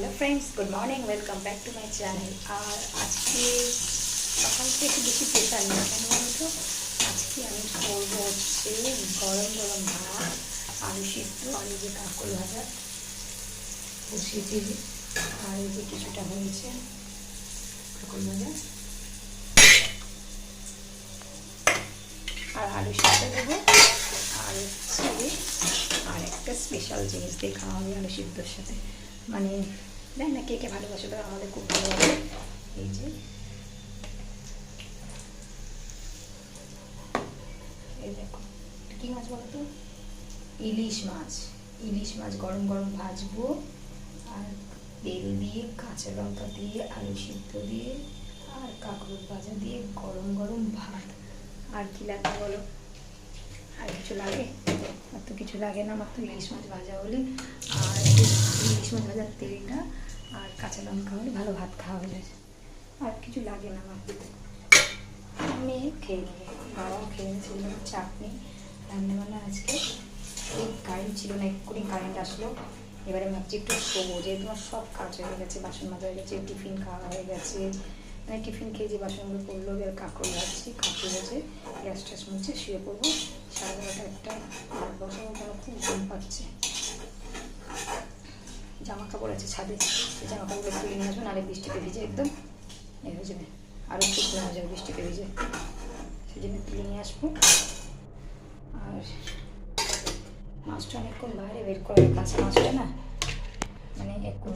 Hello friends, good morning, welcome back to my channel. আর আজকে সকাল থেকে বেশি প্রেশার নেই, কেন বলতো আজকে আমি করব হচ্ছে গরম গরম ভাত, আলু সিদ্ধ এই যে কাঁকড় ভাজা। বসিয়েছি যে আর এই যে কিছুটা হয়েছে কাঁকড় ভাজা। আর আলু সিদ্ধ দেবো। আর হচ্ছে আর একটা স্পেশাল জিনিস দিয়ে খাওয়া হবে আলু সিদ্ধর সাথে। মানে জানি না কে কে ভালোবাসে তো আমাদের খুব ভালো লাগে এই যে। এই দেখো, কি মাছ বলো তো ইলিশ মাছ। ইলিশ মাছ গরম গরম ভাজবো, আর তেল দিয়ে, কাঁচা লঙ্কা দিয়ে, আলু সিদ্ধ দিয়ে, আর কাঁকড় ভাজা দিয়ে গরম গরম ভাত। আর কি লাগবে বলো? আর কিছু লাগে? আর তো কিছু লাগে না, আমার তো ইলিশ মাছ ভাজা হলে। আর ইলিশ মাছ ভাজার তেলটা আর কাঁচা লঙ্কা হলে ভালো ভাত খাওয়া হয়ে যায়। আর কিছু লাগে না আমার। আমি খেয়ে নেব বাবাও খেয়ে নিয়েছিল চাটনি রান্নাবান্না আজকে। কারেন্ট ছিল না, এক্ষুনি কারেন্ট আসলো। এবারে ভাবছি একটু শোবো, যেহেতু আমার সব কাজ হয়ে গেছে, বাসন মাজা হয়ে গেছে, টিফিন খাওয়া হয়ে গেছে। মানে টিফিন খেয়ে যে বাসনগুলো পড়ল, এবার কাকড় ভাজছি, কাকড় ভেজে গ্যাস ট্যাস মুছে শুয়ে পড়ব। সাড়ে বারোটা একটা ভাত বসাবো কেন? খুব ঘুম পাচ্ছে। জামা কাপড় আছে ছাদে সেই জামা কাপড়গুলো তুলে নিয়ে আসব, নাহলে বৃষ্টিতে ভিজে একদম এ হয়ে যাবে। আরও শুকনো হয়ে যাবে বৃষ্টিতে ভিজে। সেই জন্য তুলে নিয়ে আসব। আর মাছটা অনেকক্ষণ বাইরে বের করে কাঁচা মাছটা না মানে একটু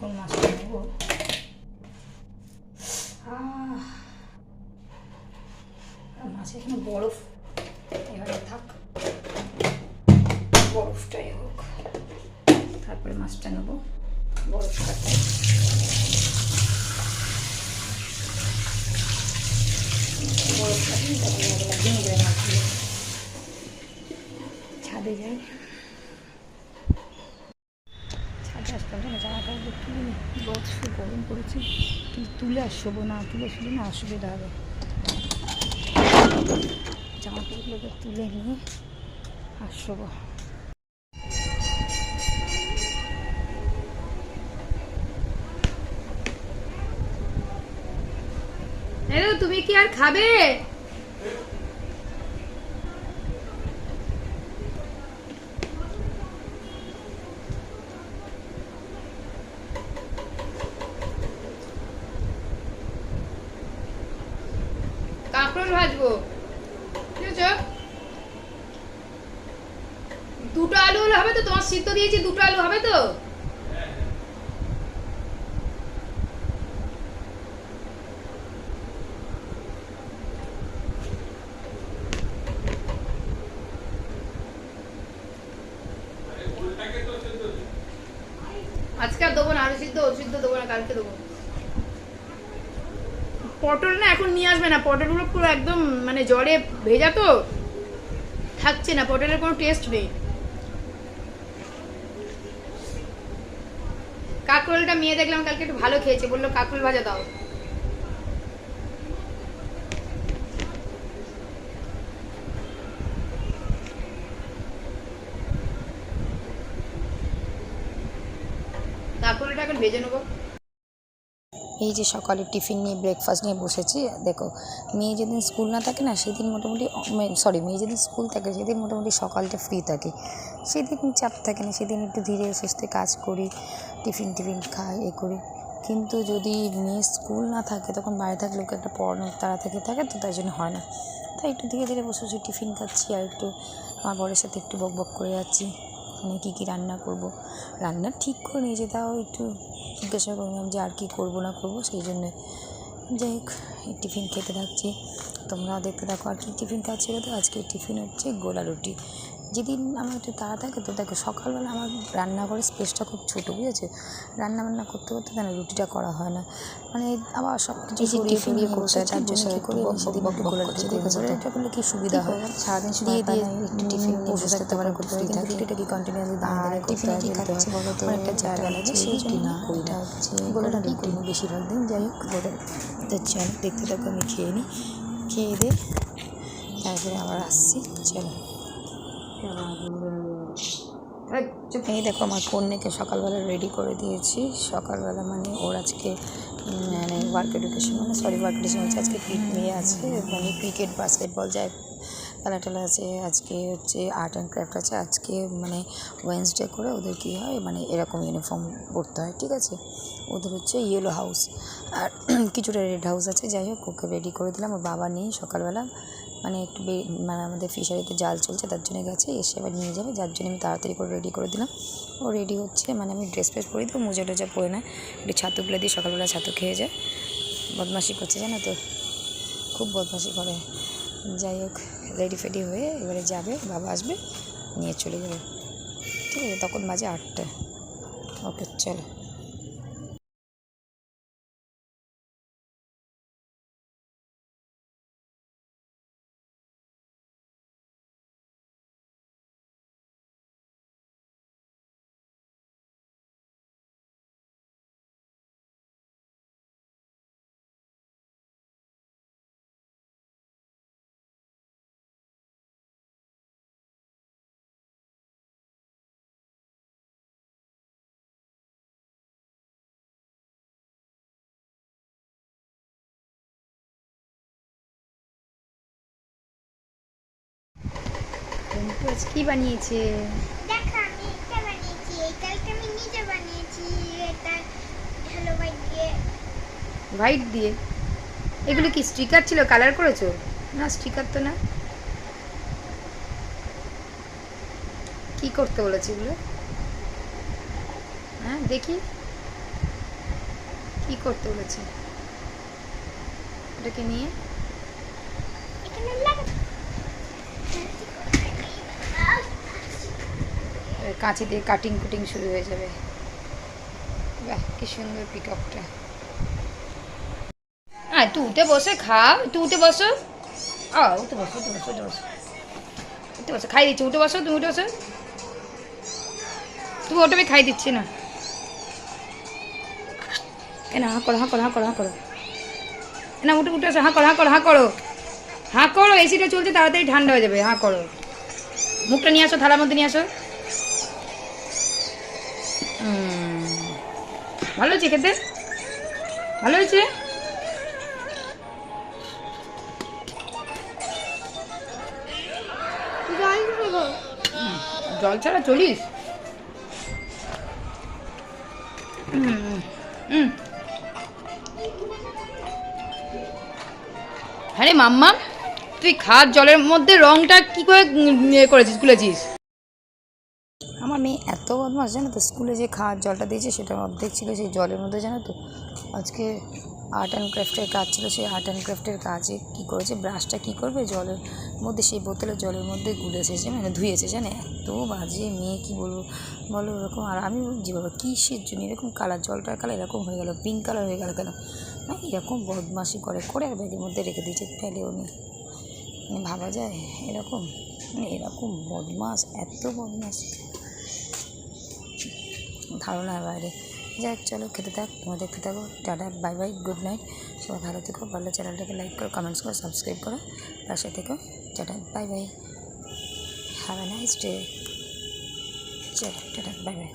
কোন মাছটা নেব। আর মাছে এখানে বরফ। এবারে থাক। বরফটাই হোক। তারপরে মাছটা নেব। বরফ কাটাই বরফ কাটি তারপরে এগুলো ভেঙে দেবে মাছগুলো ছাদে যাই ছাদে আসতাম না জামা কাপড় তুলে নি বক্স গরম পড়েছে। কিন্তু তুলে আর শোবো না, তুলে শুলে না অসুবিধা হবে। জামা কাপড়গুলোকে তুলে নিয়ে হ্যালো, তুমি কি আর খাবে? কাঁকরোল ভাজবো? দুটো আলু হলে হবে তো? তোমার সিদ্ধ দিয়েছি, দুটো আলু হবে তো? আজকে আর দেবো না আরও সিদ্ধ সিদ্ধ দেবো না, কালকে দেবো। পটল না এখন নিয়ে আসবে না। পটলগুলো পুরো একদম মানে জলে ভেজা তো। থাকছে না, পটলের কোনো টেস্ট নেই। কাঁকরোলটা মেয়ে দেখলাম কালকে একটু ভালো খেয়েছে, বলল কাঁকরোল ভাজা দাও। কাঁকরোলটা এখন ভেজে নেব। এই যে সকালে টিফিন নিয়ে ব্রেকফাস্ট নিয়ে বসেছি, দেখো, মেয়ে যেদিন স্কুল না থাকে না, সেদিন মোটামুটি সরি মেয়ে যেদিন স্কুল থাকে, সেদিন মোটামুটি সকালটা ফ্রি থাকে। সেদিন চাপ থাকে না, সেদিন একটু ধীরে সুস্থে কাজ করি, টিফিন টিফিন খাই, এ করি। কিন্তু যদি মেয়ে স্কুল না থাকে, তখন বাইরে থাকলে ওকে একটা পড়ানোর তাড়া থেকে থাকে, তো তাই জন্য হয় না। তাই একটু ধীরে ধীরে বসে বসে টিফিন খাচ্ছি আর একটু, আমার বরের সাথে একটু বক বক করে যাচ্ছি। মানে কী কী রান্না করব? রান্না ঠিক করে নিয়ে যে তাও একটু জিজ্ঞাসা করলাম যে আর কী করব না করব, সেই জন্যে যাই হোক টিফিন খেতে থাকছি। তোমরাও দেখতে থাকো আর কি টিফিন খাচ্ছি তো, আজকে টিফিন হচ্ছে গোলা রুটি। যেদিন আমার একটু তাড়া থাকে তো দেখো সকালবেলা আমার রান্নাঘরের স্পেসটা খুব ছোটো বুঝেছে? রান্না বান্না করতে করতে না রুটিটা করা হয় না? মানে আবার সব কিছু ফিরিয়ে করতে হয় তার জন্য কী করি সেদিন একটু গোলা রুটি দিয়ে খাব এটা করলে কি সুবিধা হয়? সারাদিন দিয়ে দিয়ে একটু টিফিন বসে থাকতে পারে করতে পারি কিন্তু রুটিটা কি কন্টিনিউয়াসলি দাঁড়িয়ে টিফিনে কি খাচ্ছি বলো তো? অনেকটা জায়গা লাগে সেই জন্য না? ওইটা হচ্ছে গোলা রুটি বেশিরভাগ দিন যাই হোক গোলা তো চল দেখতে থাকো আমি খেয়ে নিই। খেয়ে দিয়ে তারপরে আবার আসছি চলো। এই, দেখো আমার কন্যাকে সকালবেলা রেডি করে দিয়েছি। সকালবেলা মানে ওর আজকে মানে ওয়ার্ক এডুকেশন মানে সরি ওয়ার্ক এডুকেশন আজকে পিট নিয়ে আছে মানে ক্রিকেট বাস্কেটবল যায় খেলা টেলা আছে আজকে হচ্ছে আর্ট অ্যান্ড ক্রাফট আছে। আজকে মানে ওয়েন্সডে করে ওদের কী হয় মানে এরকম ইউনিফর্ম পরতে হয়, ঠিক আছে? ওদের হচ্ছে ইয়েলো হাউস আর কিছুটা রেড হাউস আছে, যাই হোক, ওকে রেডি করে দিলাম। ওর বাবা নেই সকালবেলা। মানে একটু মানে আমাদের ফিশারিতে জাল চলছে, তার জন্য গেছে। এসে আবার নিয়ে যাবে, যার জন্য আমি তাড়াতাড়ি করে রেডি করে দিলাম। ও রেডি হচ্ছে মানে আমি ড্রেস ফ্রেস পরে দেবো, মোজা টোজা পরে না একটু ছাতু গুলে দিয়ে সকালবেলা ছাতু খেয়ে যায়। বদমাশি করছে জানো তো? খুব বদমাশি করে। যাই হোক রেডি ফেডি হয়ে এবারে যাবে, বাবা আসবে, নিয়ে চলে যাবে। ঠিক আছে, তখন বাজে আটটা। ওকে, চলো। কি বানিয়েছে দেখো আমি এটা বানিয়েছি এই আমি নিজে বানিয়েছি এটা হলো বাইকে হোয়াইট দিয়ে এগুলো কি স্টিকার ছিল কালার করেছ না স্টিকার তো না কি করতে বলেছে এগুলো হ্যাঁ দেখি কি করতে বলেছে এটাকে নিয়ে এখানে কাঁচি দিয়ে কাটিং কুটিং শুরু হয়ে যাবে। বাহ, কি সুন্দর পিকআপটা। হ্যাঁ তুই উঠে বসে খাও তুই উঠে বসো। আ, উঠে বসো উঠে বসো উঠে বসো। উঠে বসো, খাই দিচ্ছি, উঠে বসো, তুমি উঠে বসো। তুমি ওটা খাই দিচ্ছি না। এ না, হাঁ করো হাঁ করো হাঁ করো হাঁ করো। না, উঠে উঠে আসো হাঁ করো হাঁ করো হাঁ করো। হাঁ করো এসিটা চলছে, তাড়াতাড়ি ঠান্ডা হয়ে যাবে, হাঁ করো। মুখটা নিয়ে আসো, থালার মধ্যে নিয়ে আসো। ভালো হয়েছে খেতে? ভালো হয়েছে? জল ছাড়া চলিস? উম। আরে মাম্মা তুই খাওয়ার জলের মধ্যে রংটা কি করে ইয়ে করেছিস, গুলেছিস? মেয়ে এত বদমাস জানো তো? স্কুলে যে খাওয়ার জলটা দিয়েছে সেটা অর্ধেক ছিল সেই জলের মধ্যে, জানো তো? আজকে আর্ট অ্যান্ড ক্রাফটের কাজ ছিল, সেই আর্ট অ্যান্ড ক্রাফটের কাজে কী করেছে? ব্রাশটা কী করবে? জলের মধ্যে, সেই বোতলের জলের মধ্যে গুলেছে যে মানে ধুয়েছে, জানে? এত বাজে মেয়ে, কী বলব? বলো এরকম আর আমি যে বাবা, কিসের জন্য? এরকম কালার জলটার কালার এরকম হয়ে গেল পিঙ্ক কালার হয়ে গেল কেন? না, এরকম বদমাশি করে করে আর ব্যাগের মধ্যে রেখে দিয়েছে, ফেলেও নি। মানে ভাবা যায়, এরকম? মানে এরকম বদমাস এত বদমাস ধারণার বাইরে। যাক, চলো খেতে থাক তোমরা দেখতে থাকো। Tata bye bye good night সবাই ভালো থেকো, ভালো চ্যানেলটাকে লাইক করো কমেন্টস করো সাবস্ক্রাইব করো, পাশে থেকো। Tata bye bye have a nice day চলো, টাটা বাই বাই